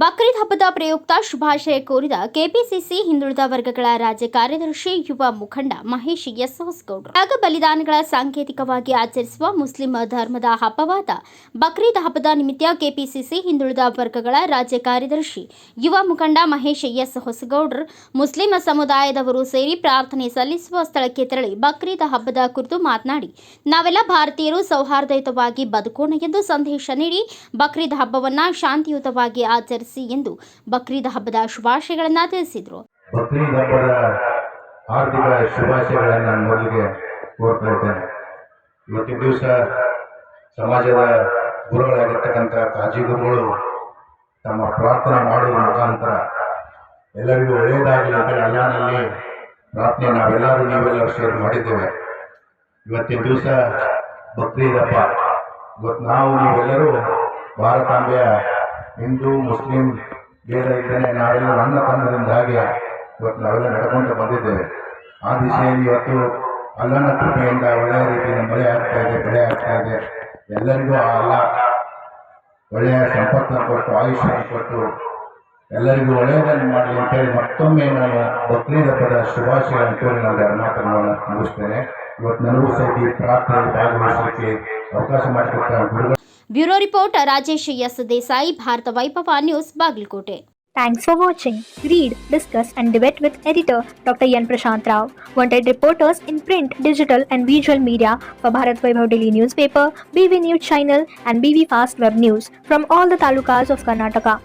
Bakır ಹಬ್ಬದ ಪ್ರಯುಕ್ತ ಶುಭಾಶಯ ಕೋರಿದ ಕೆಪಿಸಿಸಿ ಹಿಂದುಳಿದ ವರ್ಗಗಳ ರಾಜ್ಯ ಕಾರ್ಯದರ್ಶಿ ಯುವ ಮುಖಂಡ ಮಹೇಶ್ ಎಸ್ ಹೊಸಗೌಡ್ರು ತ್ಯಾಗ ಬಲಿದಾನಗಳ ಸಾಂಕೇತಿಕವಾಗಿ ಆಚರಿಸುವ ಮುಸ್ಲಿಂ ಧರ್ಮದ ಹಬ್ಬವಾದ ಬಕ್ರೀದ್ ಹಬ್ಬದ ನಿಮಿತ್ತ ಕೆಪಿಸಿಸಿ ಹಿಂದುಳಿದ ವರ್ಗಗಳ ರಾಜ್ಯ ಕಾರ್ಯದರ್ಶಿ ಯುವ ಮುಖಂಡ ಮಹೇಶ್ ಎಸ್ ಹೊಸಗೌಡ್ರು ಮುಸ್ಲಿಂ ಸಮುದಾಯದವರು ಸೇರಿ ಪ್ರಾರ್ಥನೆ ಸಲ್ಲಿಸುವ ಸ್ಥಳಕ್ಕೆ ತೆರಳಿ ಬಕ್ರೀದ್ ಹಬ್ಬದ ಕುರಿತು ಮಾತನಾಡಿ, ನಾವೆಲ್ಲ ಭಾರತೀಯರು ಸೌಹಾರ್ದಯುತವಾಗಿ ಬದುಕೋಣ ಎಂದು ಸಂದೇಶ ನೀಡಿ ಬಕ್ರೀದ್ ಹಬ್ಬವನ್ನು ಶಾಂತಿಯುತವಾಗಿ ಆಚರಿಸಿ ಎಂದು ಬಕ್ರೀದ್ ಹಬ್ಬದ ಶುಭಾಶಯಗಳನ್ನ ತಿಳಿಸಿದರು. ಬಕ್ರೀದ್ ಹಬ್ಬದ ಹಾರ್ದಿಕ ಶುಭಾಶಯಗಳನ್ನು ನಾನು ಮೊದಲಿಗೆ ಕೋರ್ತಾ ಇದ್ದೇನೆ. ಇವತ್ತಿನ ದಿವಸ ಸಮಾಜದ ಗುರುಗಳಾಗಿರ್ತಕ್ಕಂಥ ಕಾಜಿ ಗುರುಗಳು ತಮ್ಮ ಪ್ರಾರ್ಥನೆ ಮಾಡುವ ಮುಖಾಂತರ ಎಲ್ಲರಿಗೂ ಒಳ್ಳೆಯದಾಗಲಿ ಅಂತ ಅಲ್ಲಾನಲ್ಲಿ ಪ್ರಾರ್ಥನೆ ನಾವೆಲ್ಲರೂ ನೀವೆಲ್ಲರೂ ಸೇರಿ ಮಾಡಿದ್ದೇವೆ. ಇವತ್ತಿನ ದಿವಸ ಬಕ್ರೀದ್ ಹಬ್ಬ. ಇವತ್ತು ನಾವು ನೀವೆಲ್ಲರೂ ಭಾರತಾಂಬೆಯ ಹಿಂದೂ, ಮುಸ್ಲಿಂ ಭೇದ ಇದ್ದೇನೆ ನಾವೆಲ್ಲ ನನ್ನ ತನ್ನದಿಂದ ಹಾಗೆ ಇವತ್ತು ನಾವೆಲ್ಲ ನಡ್ಕೊಂಡು ಬಂದಿದ್ದೇವೆ. ಆ ದಿಶೆಯಲ್ಲಿ ಇವತ್ತು ಅಲ್ಲನ ಕೃಪೆಯಿಂದ ಒಳ್ಳೆಯ ರೀತಿಯಲ್ಲಿ ಮಳೆ ಆಗ್ತಾ ಇದೆ, ಬೆಳೆ ಆಗ್ತಾ ಇದೆ. ಎಲ್ಲರಿಗೂ ಆ ಅಲ್ಲ, ಒಳ್ಳೆಯ ಸಂಪತ್ತನ್ನು ಕೊಟ್ಟು ಆಯುಷ್ಯನ್ನು ಕೊಟ್ಟು ಎಲ್ಲರಿಗೂ ಒಳ್ಳೆಯದನ್ನು ಮಾಡಲಿ ಅಂತೇಳಿ ಮತ್ತೊಮ್ಮೆ ನಾನು ಬಕ್ರೀದ್ ಹಬ್ಬದ ಶುಭಾಶಯಗಳನ್ನು ಕೋರಿ ನಾನು ಎರಡು ಮಾತನ್ನು ಮುಗಿಸ್ತೇನೆ. ಇವತ್ತು ನನಗೂ ಸಹಿತ ಪ್ರಾರ್ಥನೆ ಭಾಗವಹಿಸಲಿಕ್ಕೆ ಅವಕಾಶ ಮಾಡಿಕೊಟ್ಟ ಗುರುಗಳು Bureau report Rajesh S Desai Bharat Vaibhav news Bagalkot Thanks for watching. Read, discuss, and debate with editor Dr. Yan Prashant Rao. Wanted reporters in print, digital, and visual media for Bharat Vaibhav Daily Newspaper, BV News Channel, and BV Fast Web News from all the talukas of Karnataka.